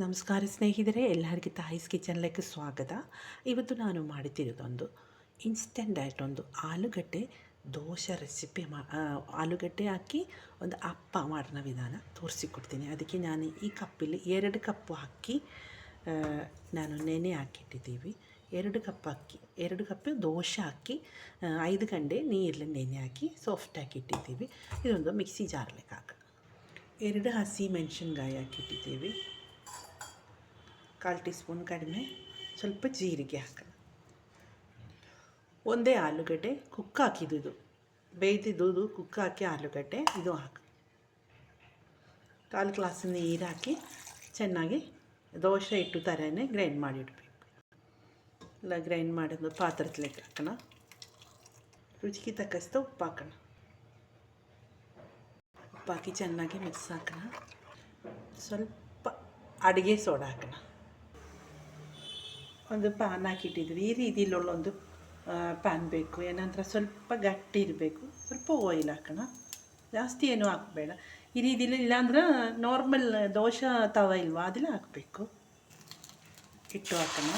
ನಮಸ್ಕಾರ ಸ್ನೇಹಿತರೆ, ಎಲ್ಲರಿಗೂ ತಾಯಿಸ್ ಕಿಚನ್ಲಕ್ಕೆ ಸ್ವಾಗತ. ಇವತ್ತು ನಾನು ಮಾಡುತ್ತಿರೋದೊಂದು ಇನ್ಸ್ಟೆಂಟ್ ಒಂದು ಆಲೂಗಡ್ಡೆ ದೋಸೆ ರೆಸಿಪಿ ಮಾ ಆಲೂಗಡ್ಡೆ ಹಾಕಿ ಒಂದು ಅಪ್ಪ ಮಾಡಿನ ವಿಧಾನ ತೋರಿಸಿಕೊಡ್ತೀನಿ. ಅದಕ್ಕೆ ನಾನು ಈ ಕಪ್ಪಲ್ಲಿ ಎರಡು ಕಪ್ಪು ಅಕ್ಕಿ ನಾನು ನೆನೆ ಹಾಕಿಟ್ಟಿದ್ದೀವಿ. ಎರಡು ಕಪ್ ಅಕ್ಕಿ ಎರಡು ಕಪ್ಪು ದೋಸೆ ಹಾಕಿ ಐದು ಗಂಟೆ ನೀರಲ್ಲಿ ನೆನೆ ಹಾಕಿ ಸಾಫ್ಟಾಗಿ ಇಟ್ಟಿದ್ದೀವಿ. ಇದೊಂದು ಮಿಕ್ಸಿ ಜಾರ್ಲೆಕ್ಕೆ ಹಾಕಿ. ಎರಡು ಹಸಿ ಮೆಣಸಿನ್ಕಾಯಿ ಹಾಕಿಟ್ಟಿದ್ದೀವಿ. ಕಾಲು ಟೀ ಸ್ಪೂನ್ ಕಡಿಮೆ, ಸ್ವಲ್ಪ ಜೀರಿಗೆ ಹಾಕೋಣ. ಒಂದೇ ಆಲೂಗಡ್ಡೆ ಕುಕ್ ಹಾಕಿದ್ದು ಬೇಯ್ದಿದ್ದು ಕುಕ್ ಹಾಕಿ ಆಲೂಗಡ್ಡೆ, ಇದು ಹಾಕಿ. ಕಾಲು ಗ್ಲಾಸ್ ನೀರು ಹಾಕಿ ಚೆನ್ನಾಗಿ ದೋಸೆ ಇಟ್ಟು ಥರನೇ ಗ್ರೈಂಡ್ ಮಾಡಿಡಬೇಕು ಇಲ್ಲ ಗ್ರೈಂಡ್ ಮಾಡಿದ್ದು ಪಾತ್ರದಲ್ಲಿಗೆ ಹಾಕೋಣ. ರುಚಿಗೆ ತಕ್ಕಷ್ಟು ಉಪ್ಪು ಹಾಕೋಣ. ಉಪ್ಪು ಹಾಕಿ ಚೆನ್ನಾಗಿ ಮಿಕ್ಸ್ ಹಾಕೋಣ. ಸ್ವಲ್ಪ ಅಡುಗೆ ಸೋಡಾ ಹಾಕೋಣ. ಒಂದು ಪ್ಯಾನ್ ಹಾಕಿಟ್ಟಿದ್ವಿ. ಈ ರೀತಿಲಿ ಒಂದು ಪ್ಯಾನ್ ಬೇಕು. ಏನಂದ್ರೆ ಸ್ವಲ್ಪ ಗಟ್ಟಿ ಇರಬೇಕು. ಸ್ವಲ್ಪ ಆಯಿಲ್ ಹಾಕೋಣ. ಜಾಸ್ತಿ ಏನೂ ಹಾಕಬೇಡ. ಈ ರೀತಿಲಿ ಇಲ್ಲಾಂದ್ರೆ ನಾರ್ಮಲ್ ದೋಸೆ ತವ ಇಲ್ವಾ ಅದೆಲ್ಲ ಹಾಕಬೇಕು. ಹಿಟ್ಟು ಹಾಕೋಣ.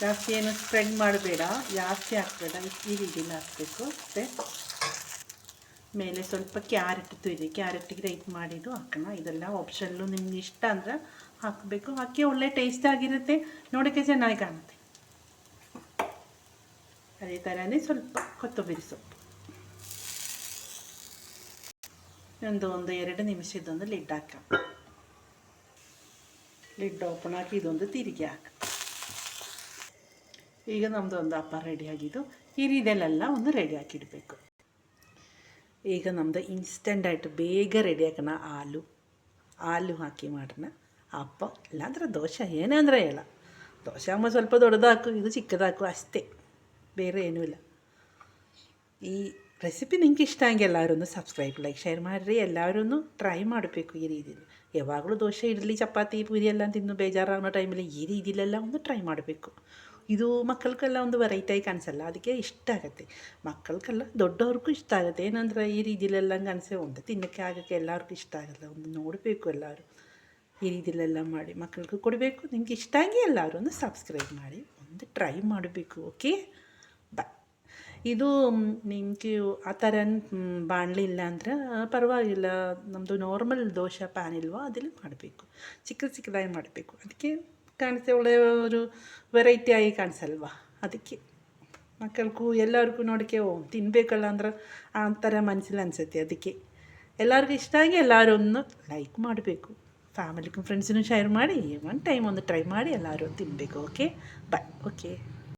ಜಾಸ್ತಿ ಏನು ಸ್ಪ್ರೆಡ್ ಮಾಡಬೇಡ. ಜಾಸ್ತಿ ಹಾಕಬೇಡ. ಈ ರೀತಿಲಿ ಹಾಕಬೇಕು. ಮತ್ತು ಮೇಲೆ ಸ್ವಲ್ಪ ಕ್ಯಾರೆಟ್ ತುರಿ ಕ್ಯಾರೆಟ್ ಗ್ರೈಟ್ ಮಾಡಿದ್ದು ಹಾಕೋಣ. ಇದೆಲ್ಲ ಆಪ್ಷನ್ಲು ನಿಮ್ಗೆ ಇಷ್ಟ ಅಂದ್ರೆ ಹಾಕಬೇಕು. ಹಾಕಿ ಒಳ್ಳೆ ಟೇಸ್ಟ್ ಆಗಿರುತ್ತೆ. ನೋಡೋಕ್ಕೆ ಚೆನ್ನಾಗಿ ಕಾಣುತ್ತೆ. ಅದೇ ಥರನೇ ಸ್ವಲ್ಪ ಕೊತ್ತಂಬರಿ ಸೊಪ್ಪು. ಒಂದು ಒಂದು ಎರಡು ನಿಮಿಷದೊಂದು ಲಿಡ್ ಹಾಕ ಲಿಡ್ ಓಪನ್ ಹಾಕಿ ಇದೊಂದು ತಿರುಗಿ ಹಾಕ ಈಗ ನಮ್ಮದು ಒಂದು ಹಬ್ಬ ರೆಡಿ ಆಗಿದ್ದು ಈ ರೀತಿಯಲ್ಲೆಲ್ಲ ಒಂದು ರೆಡಿ ಹಾಕಿಡಬೇಕು. ಈಗ ನಮ್ಮದು ಇನ್ಸ್ಟೆಂಟ್ ಆಯಿತು. ಬೇಗ ರೆಡಿ ಹಾಕೋಣ. ಹಾಲು ಹಾಲು ಹಾಕಿ ಮಾಡೋಣ ಅಪ್ಪ, ಇಲ್ಲಾಂದ್ರೆ ದೋಸೆ ಏನಂದ್ರೆ ಹೇಳ. ದೋಸೆ ಅಮ್ಮ ಸ್ವಲ್ಪ ದೊಡ್ಡದಾಕು, ಇದು ಚಿಕ್ಕದಾಕು, ಅಷ್ಟೇ. ಬೇರೆ ಏನೂ ಇಲ್ಲ. ಈ ರೆಸಿಪಿ ನಿಂಗೆ ಇಷ್ಟ ಹಂಗೆ ಎಲ್ಲರೂ ಸಬ್ಸ್ಕ್ರೈಬ್ ಲೈಕ್ ಶೇರ್ ಮಾಡಿರಿ. ಎಲ್ಲರೂ ಟ್ರೈ ಮಾಡಬೇಕು ಈ ರೀತಿಲಿ ಯಾವಾಗಲೂ ದೋಸೆ, ಇಡ್ಲಿ, ಚಪಾತಿ, ಪೂರಿ ಎಲ್ಲ ತಿಂದು ಬೇಜಾರಾಗೋ ಟೈಮಲ್ಲಿ ಈ ರೀತಿಲೆಲ್ಲ ಒಂದು ಟ್ರೈ ಮಾಡಬೇಕು. ಇದು ಮಕ್ಕಳಿಗೆಲ್ಲ ಒಂದು ವೆರೈಟಿ ಕಾಣಿಸಲ್ಲ, ಅದಕ್ಕೆ ಇಷ್ಟ ಆಗುತ್ತೆ. ಮಕ್ಕಳಿಗೆಲ್ಲ ದೊಡ್ಡವ್ರಿಗೂ ಇಷ್ಟ ಆಗುತ್ತೆ. ಏನಂದ್ರೆ ಈ ರೀತಿಲೆಲ್ಲ ಕಾಣಿಸೆ ಒಂದು ತಿನ್ನೋಕ್ಕೆ ಆಗೋಕ್ಕೆ ಎಲ್ಲರಿಗೂ ಇಷ್ಟ ಆಗಲ್ಲ. ಒಂದು ನೋಡಬೇಕು ಎಲ್ಲರೂ. ಈ ರೀತಿಲೆಲ್ಲ ಮಾಡಿ ಮಕ್ಕಳಿಗೂ ಕೊಡಬೇಕು. ನಿಮ್ಗೆ ಇಷ್ಟ ಆಗಿ ಎಲ್ಲರೂ ಸಬ್ಸ್ಕ್ರೈಬ್ ಮಾಡಿ, ಒಂದು ಟ್ರೈ ಮಾಡಬೇಕು ಓಕೆ ಬಾಯ್ ಇದು ನಿಮಗೆ ಆ ಥರ ಬಾಣಲಿ ಇಲ್ಲ ಅಂದ್ರೆ ಪರವಾಗಿಲ್ಲ. ನಮ್ಮದು ನಾರ್ಮಲ್ ದೋಸೆ ಪ್ಯಾನ್ ಇಲ್ವೋ ಅದರಲ್ಲಿ ಮಾಡಬೇಕು. ಚಿಕ್ಕ ಚಿಕ್ಕದಾಗಿ ಮಾಡಬೇಕು. ಅದಕ್ಕೆ ಕಾಣಿಸೆ ಒಳ್ಳೆ ಒಂದು ವೆರೈಟಿ ಆಗಿ ಕಾಣಿಸಲ್ವಾ? ಅದಕ್ಕೆ. ಮಕ್ಕಳಿಗೂ ಎಲ್ಲರಿಗೂ ನೋಡಿಕೆ ಓ ತಿನ್ನಬೇಕಲ್ಲ ಅಂದ್ರೆ ಆ ಥರ ಮನಸ್ಸಲ್ಲಿ ಅನಿಸುತ್ತೆ ಅದಕ್ಕೆ. ಎಲ್ಲರಿಗೂ ಇಷ್ಟ ಆಗಿ ಎಲ್ಲರೂ ಲೈಕ್ ಮಾಡಬೇಕು. ಫ್ಯಾಮಿಲಿಗೂ ಫ್ರೆಂಡ್ಸಿನೂ ಶೇರ್ ಮಾಡಿ ಒನ್ ಟೈಮ್ ಒಂದು ಟ್ರೈ ಮಾಡಿ ಎಲ್ಲರೂ ತಿನ್ನಬೇಕು ಓಕೆ ಬಾಯ್ ಓಕೆ